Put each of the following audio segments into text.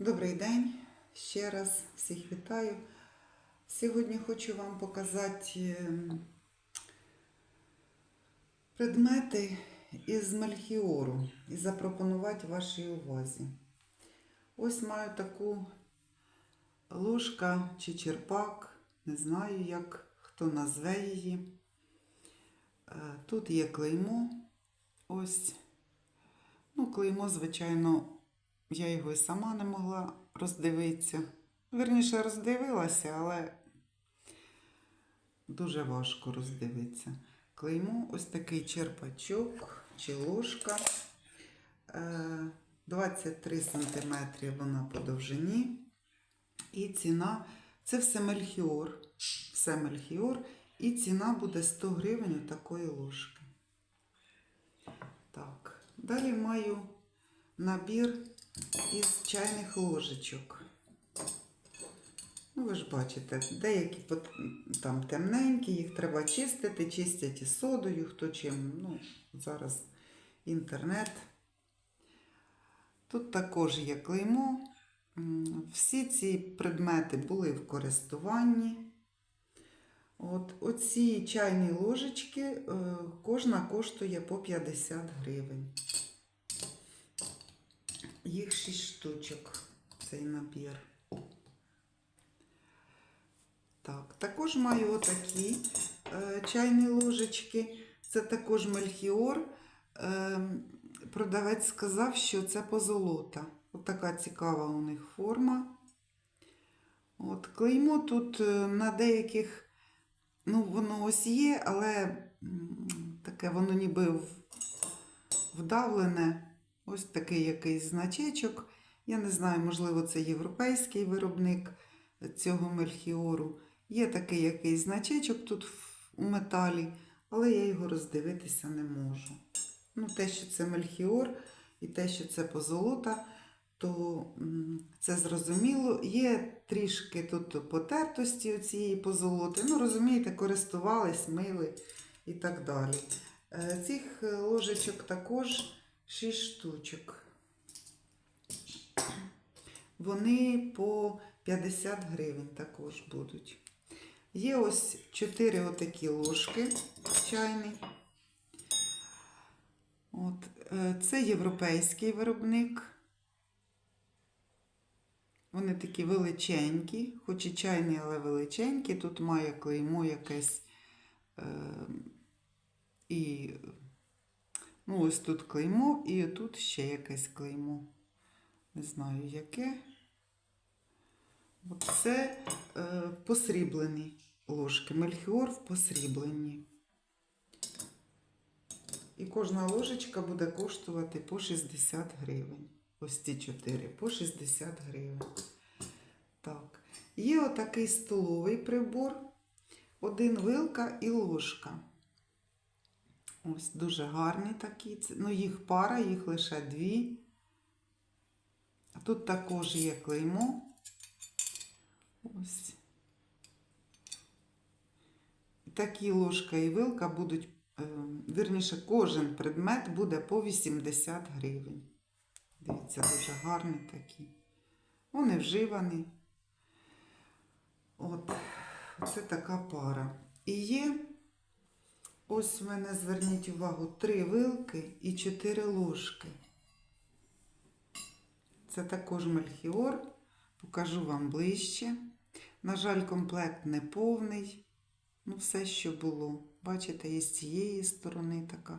Добрий день, ще раз всіх вітаю. Сьогодні хочу вам показати ем, предмети із мельхіору і запропонувати вашій увазі. Ось маю таку ложка чи черпак, не знаю, як хто назве її. Е, Тут є клеймо. Ось. Ну, клеймо, звичайно, я його і сама не могла роздивитися. Вірніше, роздивилася, але дуже важко роздивитися. Клеймо ось такий черпачок чи ложка. Е, 23 см вона по довжині. І ціна це все мельхіор. Все мельхіор. І ціна буде 100 гривень такої ложки. Так, далі маю набір із чайних ложечок. Ну, ви ж бачите, деякі там темненькі, їх треба чистити, чистять із содою, хто чим. Ну, зараз інтернет. Тут також є клеймо. Всі ці предмети були в користуванні. От, оці чайні ложечки, е, кожна коштує по 50 гривень. Їх 6 штучок, цей набір. Так, також маю отакі е, чайні ложечки. Це також мельхіор. Е, продавець сказав, що це позолота. От така цікава у них форма. От, клеймо тут е, на деяких, ну, воно ось є, але таке воно ніби вдавлене. Ось такий якийсь значечок. Я не знаю, можливо, це європейський виробник цього мельхіору. Є такий якийсь значечок тут у металі, але я його роздивитися не можу. Ну, те, що це мельхіор і те, що це позолота, то це зрозуміло. Є трішки тут потертості цієї позолоти. Ну, розумієте, користувались, мили і так далі. Е, Цих ложечок також 6 штучок. Вони по 50 гривень також будуть. Є ось 4 отакі ложки чайні. От, е, це європейський виробник. Вони такі величенькі, хоч і чайні, але величенькі. Тут має клеймо якесь. Е, і ну, ось тут клеймо, і тут ще якесь клеймо. Не знаю яке. Це е, посріблені ложки. Мельхіор в посрібленні. І кожна ложечка буде коштувати по 60 гривень. Ось ці 4 по 60 гривень. Так. Є отакий столовий прибор. Один вилка і ложка. Ось дуже гарні такі. Ну, їх пара, їх лише дві. Тут також є клеймо. Ось. Такі ложка і вилка будуть, е, вірніше, кожен предмет буде по 80 гривень. Дивіться, дуже гарні такі. Вони вживані. От, це така пара. І є, ось в мене зверніть увагу, три вилки і чотири ложки. Це також мельхіор. Покажу вам ближче. На жаль, комплект не повний. Ну, все, що було. Бачите, і з цієї сторони така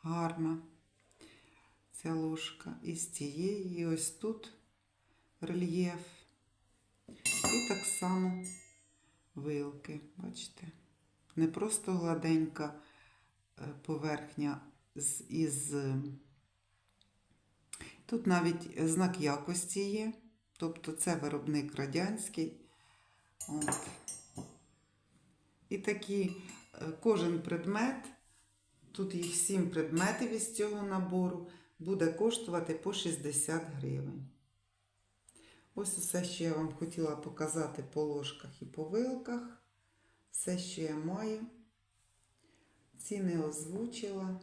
гарна ця ложка. І з цієї, і ось тут рельєф. І так само вилки. Бачите? Не просто гладенька е, поверхня із. е, Тут навіть знак якості є. Тобто це виробник радянський. От. І такі е, кожен предмет, тут їх 7 предметів із цього набору, буде коштувати по 60 гривень. Ось усе, що я вам хотіла показати по ложках і по вилках. Все, що я маю. Ціни озвучила.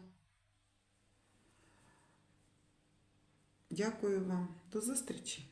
Дякую вам. До зустрічі!